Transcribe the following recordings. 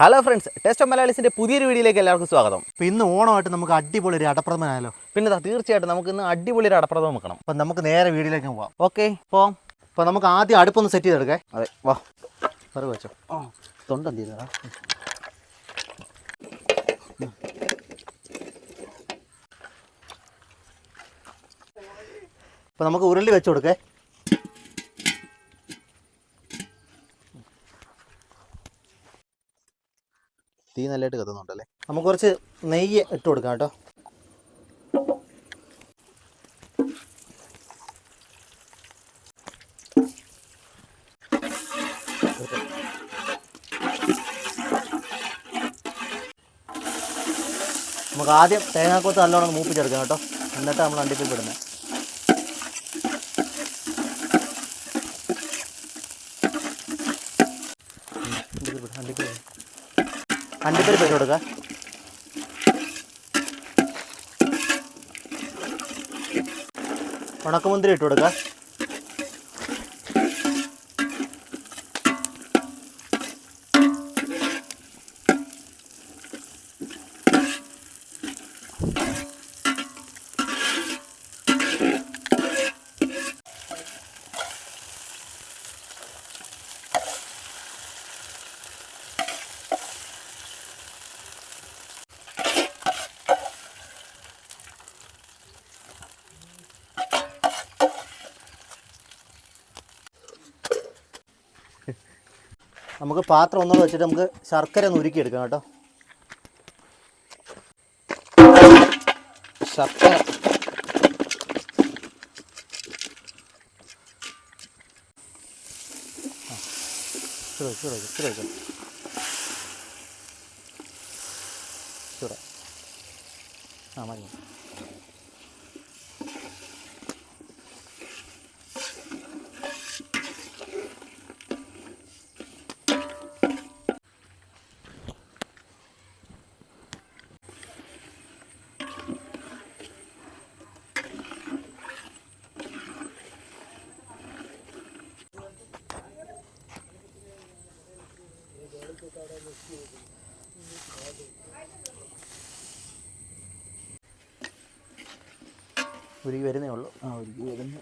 Hello friends test of മലയാളീസിന്റെ പുതിയൊരു വീഡിയോയിലേക്ക് എല്ലാവർക്കും സ്വാഗതം. അപ്പം ഇന്ന് ഓണമായിട്ട് നമുക്ക് അടിപൊളി ഒരു അടപ്രഥമനായാലോ പിന്നെ തീർച്ചയായിട്ടും നമുക്ക് ഇന്ന് അടിപൊളി ഒരു അടപ്രഥമം വെക്കണം. അപ്പം നമുക്ക് നേരെ വീഡിയോയിലേക്ക് പോവാം. ഓക്കെ പോവാം അപ്പോൾ നമുക്ക് ആദ്യം അടുപ്പൊന്ന് സെറ്റ് ചെയ്തെടുക്കേ. അതെ വാ. വെറുതെ വെച്ചോ. തൊണ്ടെന്ത് ചെയ്തതാ? അപ്പോൾ നമുക്ക് ഉരുളി വെച്ച് കൊടുക്കേ. തീ നല്ലതായിട്ട് കത്തുന്നുണ്ടല്ലേ? നമുക്ക് കുറച്ച് നെയ്യ് ഇട്ട് കൊടുക്കാം കേട്ടോ. നമുക്ക് ആദ്യം തേങ്ങാക്കൊത്ത് നല്ലോണം മൂപ്പിച്ചെടുക്കാം കേട്ടോ. എന്നിട്ട് നമ്മൾ അണ്ടിപ്പിൽ ഇടുന്നത്. അണ്ടിപ്പരിപ്പ് ഇട്ട് കൊടുക്കുക ഉണക്കമുന്തിരി ഇട്ട് കൊടുക്കുക നമുക്ക് പാത്രം ഒന്നുകൂടെ വെച്ചിട്ട് നമുക്ക് ശർക്കര ഒന്ന് ഉരുക്കിയെടുക്കാം കേട്ടോ. ശർക്കര. ആ മതി. ഉരുകി വരുന്നേ ഉള്ളൂ. ആ ഉരുകി വരുന്നു.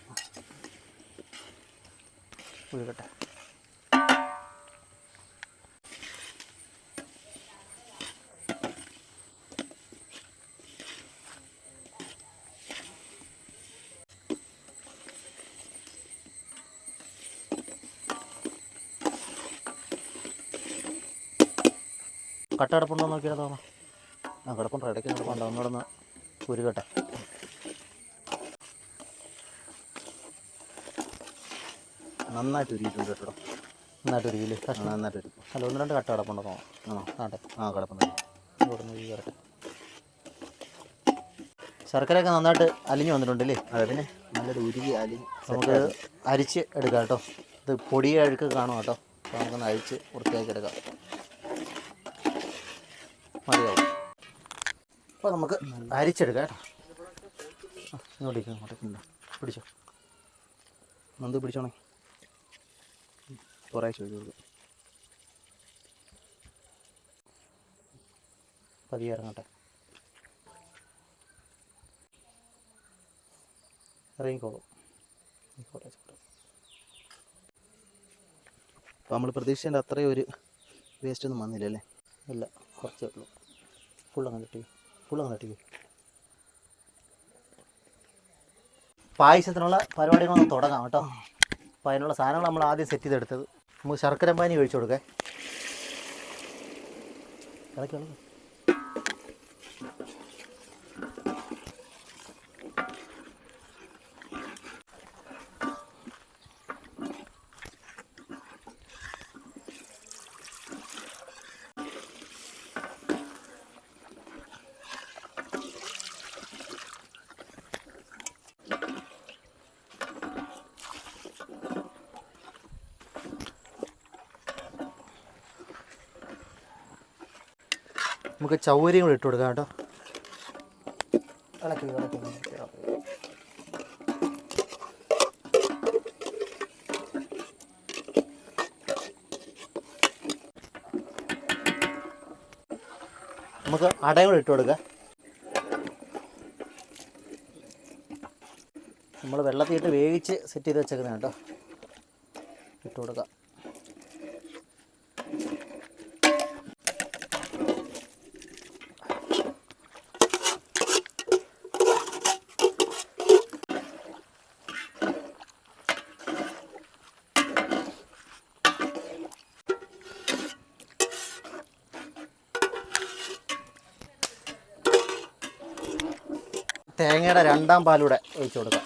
ഉരുകട്ടെ കട്ടടപ്പുണ്ടോ നോക്കിയാൽ തോന്നാം ആ കിടപ്പുണ്ടോ. ഇടയ്ക്ക് കിടപ്പുണ്ടോ. ഒന്നുകൂടെ ഒന്ന് ഉരുകട്ടെ. നന്നായിട്ട് ഉരുകിയിട്ടുണ്ട് കേട്ടോ. നന്നായിട്ട് ഉരുകിയില്ലേ ആ, നന്നായിട്ട് ഉരുക്കും അല്ല ഒന്ന് രണ്ട് കട്ട കിടപ്പുണ്ടോ തോന്നാം ആണോ? ആട്ടെ. ആ കിടപ്പുണ്ട്. ഉരുകി ശർക്കരയൊക്കെ നന്നായിട്ട് അലിഞ്ഞു വന്നിട്ടുണ്ടല്ലേ അതെ പിന്നെ നല്ലൊരു ഉരുകി അലി നമുക്ക് അരിച്ച് എടുക്കാം കേട്ടോ. ഇത് പൊടിയഴുക്ക് കാണും കേട്ടോ. അപ്പോൾ നമുക്കൊന്ന് അരിച്ച് വൃത്തിയാക്കി എടുക്കാം. മതിയാവും. അപ്പോൾ നമുക്ക് അരിച്ചെടുക്കാം കേട്ടോ. ആ, ഇങ്ങോട്ടേക്ക് പിടിച്ചോ. നന്ദു പിടിച്ചോണേ. കുറേ ചോദിച്ചു പതിയെ ഇറങ്ങട്ടെ. ഇറങ്ങിക്കോളും. ആയിക്കോട്ടെ, ആയിക്കോട്ടെ. അപ്പോൾ നമ്മൾ പ്രതീക്ഷിച്ചതിന്റെ അത്രയും ഒരു വേസ്റ്റ് ഒന്നും വന്നില്ല അല്ലേ കുറച്ചേ ഉള്ളൂ. ഫുൾ അങ്ങ് ഇട്ടി ഫുൾ അങ്ങ് ഇട്ടി പായസത്തിനുള്ള പരിപാടികളൊന്ന് തുടങ്ങാം കേട്ടോ. അപ്പോൾ അതിനുള്ള സാധനങ്ങൾ നമ്മൾ ആദ്യം സെറ്റ് ചെയ്തെടുത്തത്. നമുക്ക് ശർക്കര പാനി ഒഴിച്ചു കൊടുക്കേ. ഇളക്കി നമുക്ക് ചൗരിയും കൂടി ഇട്ട് കൊടുക്കാം കേട്ടോ. നമുക്ക് അടയും കൂടി ഇട്ട് കൊടുക്കാം. നമ്മൾ വെള്ളത്തിൽ ഇട്ട് വേവിച്ച് സെറ്റ് ചെയ്ത് വെച്ചേക്കുന്നത് കേട്ടോ. ഇട്ട് കൊടുക്കാം. തേങ്ങയുടെ രണ്ടാം പാലൂടെ ഒഴിച്ചു കൊടുക്കാം.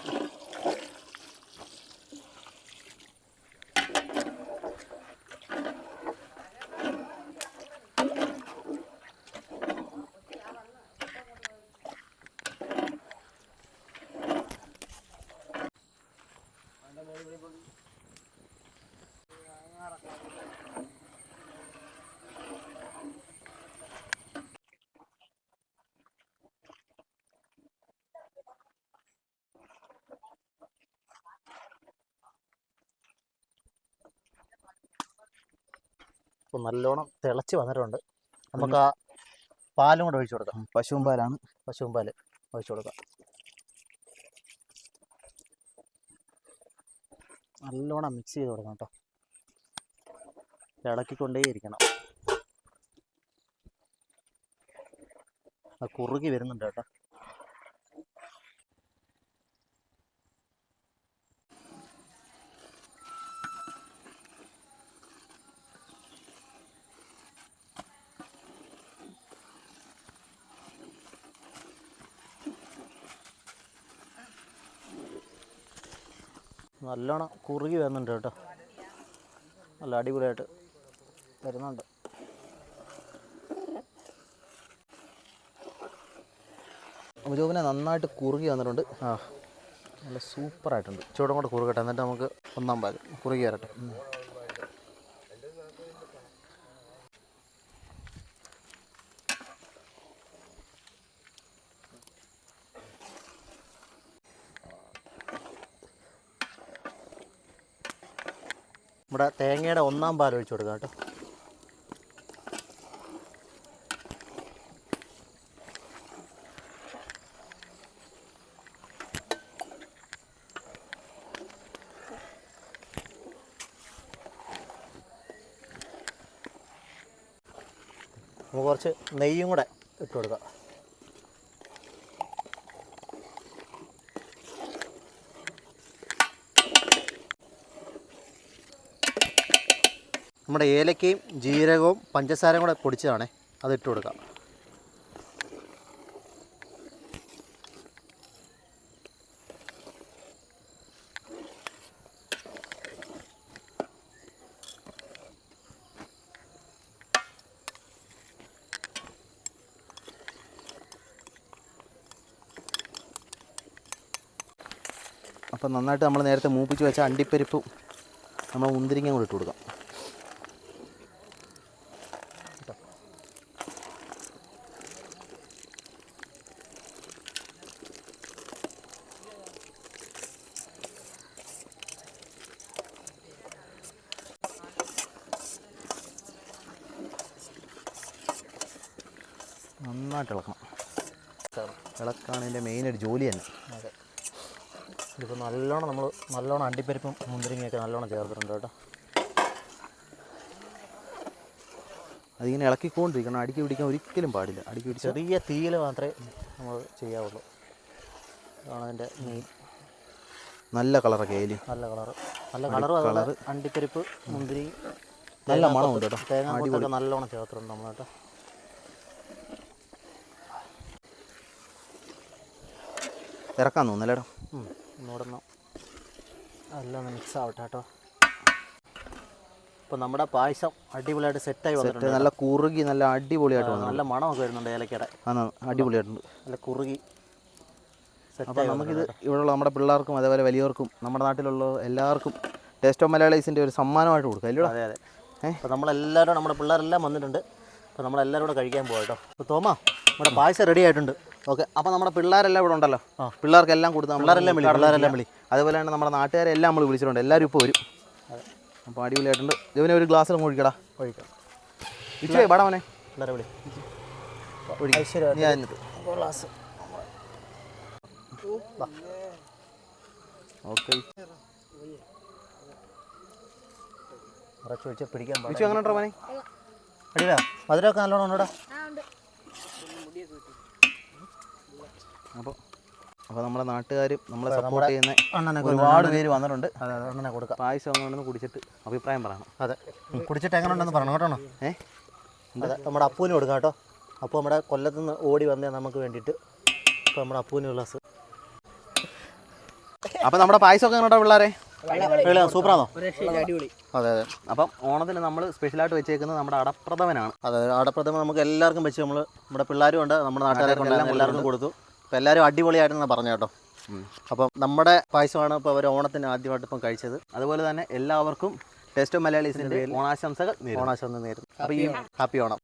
ഇപ്പോൾ നല്ലോണം തിളച്ച് വന്നിട്ടുണ്ട്. നമുക്ക് ആ പാലും കൂടെ ഒഴിച്ചു കൊടുക്കാം. പശുവും പാലാണ്. പശുവും പാൽ ഒഴിച്ചു കൊടുക്കാം. നല്ലോണം മിക്സ് ചെയ്ത് കൊടുക്കണം കേട്ടോ. ഇളക്കിക്കൊണ്ടേയിരിക്കണം ഇരിക്കണം. കുറുകി വരുന്നുണ്ട് കേട്ടോ. നല്ലോണം കുറുകി വരുന്നുണ്ട് കേട്ടോ. നല്ല അടിപൊളിയായിട്ട് വരുന്നുണ്ട്. ജോബിനെ നന്നായിട്ട് കുറുകി വന്നിട്ടുണ്ട്. ആ നല്ല സൂപ്പറായിട്ടുണ്ട്. ചൂടും കൂടെ കുറുകട്ടെ എന്നിട്ട് നമുക്ക് ഒന്നാം പാൽ കുറുകി വരട്ടെ. നമ്മുടെ തേങ്ങയുടെ ഒന്നാം പാൽ ഒഴിച്ചു കൊടുക്കാം കേട്ടോ. നമുക്ക് കുറച്ച് നെയ്യും കൂടെ ഇട്ട് കൊടുക്കാം. നമ്മുടെ ഏലക്കയും ജീരകവും പഞ്ചസാരയും കൂടെ പൊടിച്ചതാണേ. അത് ഇട്ട് കൊടുക്കാം. അപ്പം നന്നായിട്ട് നമ്മൾ നേരത്തെ മൂപ്പിച്ച് വെച്ച അണ്ടിപ്പരിപ്പും നമ്മൾ മുന്തിരിങ്ങ കൂടി ഇട്ട് കൊടുക്കാം. നന്നായിട്ട് ഇളക്കണം. ഇളക്കാണ് ഇതിന്റെ മെയിൻ ഒരു ജോലി തന്നെ. അതെ. ഇതിപ്പോൾ നല്ലോണം നമ്മൾ നല്ലോണം അണ്ടിപ്പരിപ്പും മുന്തിരിങ്ങയൊക്കെ നല്ലോണം ചേർത്തിട്ടുണ്ട് കേട്ടോ. അതിങ്ങനെ ഇളക്കിക്കൊണ്ടിരിക്കണം. അടുക്കി പിടിക്കാൻ ഒരിക്കലും പാടില്ല. അടുക്കി പിടിച്ച് ചെറിയ തീയിൽ മാത്രമേ നമ്മൾ ചെയ്യാവുള്ളൂ. അതാണ് അതിന്റെ മെയിൻ നല്ല കളറൊക്കെ അതിൽ നല്ല കളറ് നല്ല കളർ കളറ് അണ്ടിപ്പരിപ്പ് മുന്തിരി നല്ല മണമുണ്ട് കേട്ടോ. തേങ്ങ നല്ലോണം ചേർത്തിട്ടുണ്ട് നമ്മൾ കേട്ടോ. ഇറക്കാൻ തോന്നല്ലേടാ. ഒന്നുകൂടെ ഒന്ന് എല്ലാം മിക്സ് ആവട്ടെ കേട്ടോ. ഇപ്പോൾ നമ്മുടെ പായസം അടിപൊളിയായിട്ട് സെറ്റായി വന്നിട്ടുണ്ട് നല്ല കുറുകി നല്ല അടിപൊളിയായിട്ട് വന്നു നല്ല മണമൊക്കെ വരുന്നുണ്ട് ഏലക്കയുടെ. അടിപൊളിയായിട്ടുണ്ട്. നല്ല കുറുകി അപ്പോൾ നമുക്കിത് ഇവിടെയുള്ള നമ്മുടെ പിള്ളേർക്കും അതേപോലെ വലിയവർക്കും നമ്മുടെ നാട്ടിലുള്ള എല്ലാവർക്കും ടേസ്റ്റ് ഓഫ് മലയാളീസിന്റെ ഒരു സമ്മാനമായിട്ട് കൊടുക്കാം അല്ലേ അതെ അതെ? അപ്പോൾ നമ്മളെല്ലാവരും നമ്മുടെ പിള്ളേരെല്ലാം വന്നിട്ടുണ്ട്. അപ്പോൾ നമ്മളെല്ലാവരും കൂടെ കഴിക്കാൻ പോകാം കേട്ടോ. അപ്പോൾ തോമാ നമ്മുടെ പായസം റെഡി ആയിട്ടുണ്ട്. ഓക്കെ അപ്പോൾ നമ്മുടെ പിള്ളേരെല്ലാം ഇവിടെ ഉണ്ടല്ലോ. പിള്ളേർക്കെല്ലാം കൊടുത്ത് പിള്ളേരെല്ലാം വിളി, പിള്ളേരെല്ലാം വിളി അതുപോലെ തന്നെ നമ്മുടെ നാട്ടുകാരെ എല്ലാം നമ്മൾ വിളിച്ചിട്ടുണ്ട്. എല്ലാവരും ഇപ്പോൾ വരും. അതെ. അപ്പോൾ അടിപൊളിയായിട്ടുണ്ട്. ഇവനെ ഒരു ഗ്ലാസ്സിൽ ഒഴിക്കടാ. ഒഴിക്കാം. ഇച്ചേ മോനെ. പിള്ളേരെ വിളി. ഞാൻ ഗ്ലാസ്. ഓക്കെ. അങ്ങനെ ഉണ്ടോ മോനെ? അടിയാ മധുരമൊക്കെ നല്ലോണം ഉണ്ടോടാ? അപ്പോൾ അപ്പോൾ നമ്മുടെ നാട്ടുകാരും നമ്മളെ സപ്പോർട്ട് ചെയ്യുന്ന അണ്ണനൊക്കെ ഒരുപാട് പേര് വന്നിട്ടുണ്ട്. അതെ അതെ അണ്ണനെ കൊടുക്കാം. പായസം അങ്ങനെ കുടിച്ചിട്ട് അഭിപ്രായം പറയണം. അതെ. കുടിച്ചിട്ട് എങ്ങനെ ഉണ്ടെന്ന് പറയണം കേട്ടോ ഏ? അതെ നമ്മുടെ അപ്പൂന് കൊടുക്കാം കേട്ടോ. അപ്പോൾ നമ്മുടെ കൊല്ലത്ത് നിന്ന് ഓടി വന്നേ നമുക്ക് വേണ്ടിയിട്ട്. ഇപ്പോൾ നമ്മുടെ അപ്പൂന് ഗ്ലാസ് അപ്പോൾ നമ്മുടെ പായസമൊക്കെ എങ്ങനെയുണ്ടോ പിള്ളേരെ? സൂപ്പറാണോ? അടിപൊളി. അതെ അതെ. അപ്പം ഓണത്തിന് നമ്മൾ സ്പെഷ്യലായിട്ട് വെച്ചേക്കുന്നത് നമ്മുടെ അടപ്രഥമനാണ്. അതെ അടപ്രഥമൻ നമുക്ക് എല്ലാവർക്കും വെച്ച് നമ്മൾ നമ്മുടെ പിള്ളേരും ഉണ്ട് നമ്മുടെ നാട്ടുകാരൊക്കെ ഉണ്ടായിരുന്നു എല്ലാവർക്കും കൊടുത്തു. അപ്പോൾ എല്ലാവരും അടിപൊളിയായിട്ടെന്ന് പറഞ്ഞു കേട്ടോ. അപ്പം നമ്മുടെ പായസമാണ് ഇപ്പോൾ അവർ ഓണത്തിന് ആദ്യമായിട്ട് ഇപ്പം കഴിച്ചത്. അതുപോലെ തന്നെ എല്ലാവർക്കും ടേസ്റ്റ് ഓഫ് മലയാളീസിന്റെ ഓണാശംസകൾ ഓണാശംസ ഓണാശം നേരുന്നു. അപ്പോൾ ഈ ഹാപ്പി ഓണം.